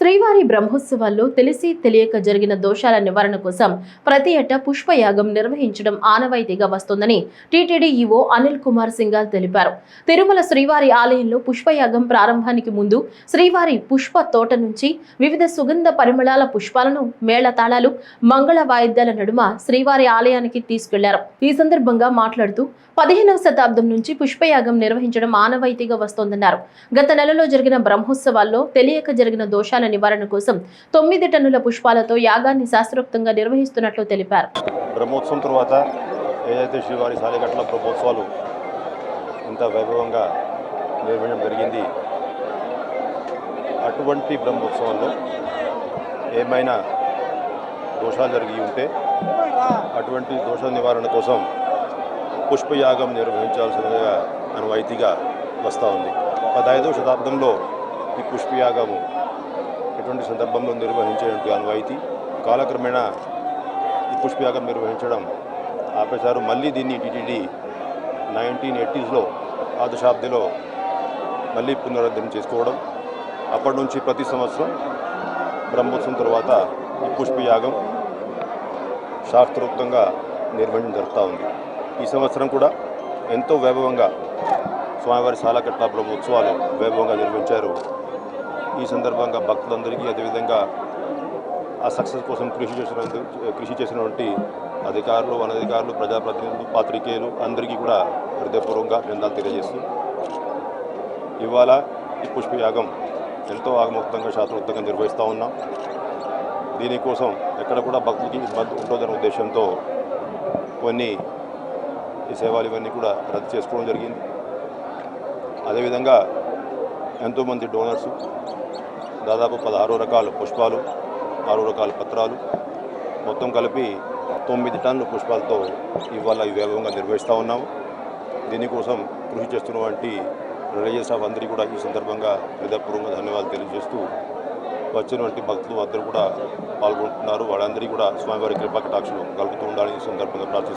శ్రీవారి బ్రహ్మోత్సవాల్లో తెలిసి తెలియక జరిగిన దోషాల నివారణ కోసం ప్రతి ఏటా పుష్పయాగం నిర్వహించడం ఆనవాయితీగా వస్తోందని టీటీడీ ఈవో అనిల్ కుమార్ సింగాల్ తెలిపారు. తిరుమల శ్రీవారి ఆలయంలో పుష్పయాగం ప్రారంభానికి ముందు శ్రీవారి పుష్ప తోట నుంచి వివిధ సుగంధ పరిమళాల పుష్పాలను మేళతాళాలు మంగళ వాయిద్యాల నడుమ శ్రీవారి ఆలయానికి తీసుకెళ్ళారు. ఈ సందర్భంగా మాట్లాడుతూ పదిహేనవ శతాబ్దం నుంచి పుష్పయాగం నిర్వహించడం ఆనవాయితీగా వస్తోందన్నారు. గత నెలలో జరిగిన బ్రహ్మోత్సవాల్లో తెలియక జరిగిన దోషాల నివారణ కోసం తొమ్మిది టన్నుల పుష్పాలతో యాగాన్ని శాస్త్రోక్తంగా నిర్వహిస్తున్నట్లు తెలిపారు. బ్రహ్మోత్సవం తర్వాత ఏదైతే శ్రీవారి సాలిగట్ల బ్రహ్మోత్సవాలు ఇంత వైభవంగా నిర్వహించడం జరిగింది అటువంటి బ్రహ్మోత్సవంలో ఏమైనా దోషాలు జరిగి ఉంటే అటువంటి దోష నివారణ కోసం పుష్పయాగం నిర్వహించాల్సిందిగా అనువైతిగా వస్తూ ఉంది. పదహైదవ శతాబ్దంలో ఈ పుష్పయాగము ఎటువంటి సందర్భంలో నిర్వహించేటువంటి అనువాయితీ కాలక్రమేణా ఈ పుష్పయాగం నిర్వహించడం ఆపేశారు. మళ్ళీ దీన్ని టీటీడీ నైన్టీన్ ఎయిటీస్లో ఆ దశాబ్దిలో మళ్ళీ పునరుద్ధరణ చేసుకోవడం అప్పటి నుంచి ప్రతి సంవత్సరం బ్రహ్మోత్సవం తర్వాత ఈ పుష్పయాగం శాస్త్రోక్తంగా నిర్వహించడం జరుగుతూ ఉంది. ఈ సంవత్సరం కూడా ఎంతో వైభవంగా స్వామివారి సాలకట్ల బ్రహ్మోత్సవాలు వైభవంగా నిర్వహించారు ఈ సందర్భంగా భక్తులందరికీ అదేవిధంగా ఆ సక్సెస్ కోసం కృషి చేసిన కృషి చేసినటువంటి అధికారులు అనధికారులు ప్రజాప్రతినిధులు పాత్రికేయులు అందరికీ కూడా హృదయపూర్వకంగా నిందాలు తెలియజేస్తూ ఇవాళ ఈ పుష్పయాగం ఎంతో ఆగమోక్తంగా శాస్త్రోక్తంగా నిర్వహిస్తూ ఉన్నాం. దీనికోసం ఎక్కడ కూడా భక్తులకి ఇబ్బంది ఉంటుందనే ఉద్దేశంతో కొన్ని ఈ సేవలు ఇవన్నీ కూడా రద్దు చేసుకోవడం జరిగింది. అదేవిధంగా ఎంతోమంది డోనర్సు దాదాపు పదహారు రకాల పుష్పాలు ఆరు రకాల పత్రాలు. మొత్తం కలిపి తొమ్మిది టన్నుల పుష్పాలతో ఇవాళ ఈ వైభవంగా నిర్వహిస్తూ ఉన్నాము. దీనికోసం కృషి చేస్తున్నటువంటి రిలీజియస్ ఆఫ్ అందరికీ కూడా ఈ సందర్భంగా హృదయపూర్వకంగా ధన్యవాదాలు తెలియజేస్తూ వచ్చినటువంటి భక్తులు అందరూ కూడా పాల్గొంటున్నారు. వాళ్ళందరికీ కూడా స్వామివారి కృపా కటాక్షలు కలుగుతూ ఉండాలని ఈ సందర్భంగా ప్రార్థిస్తున్నారు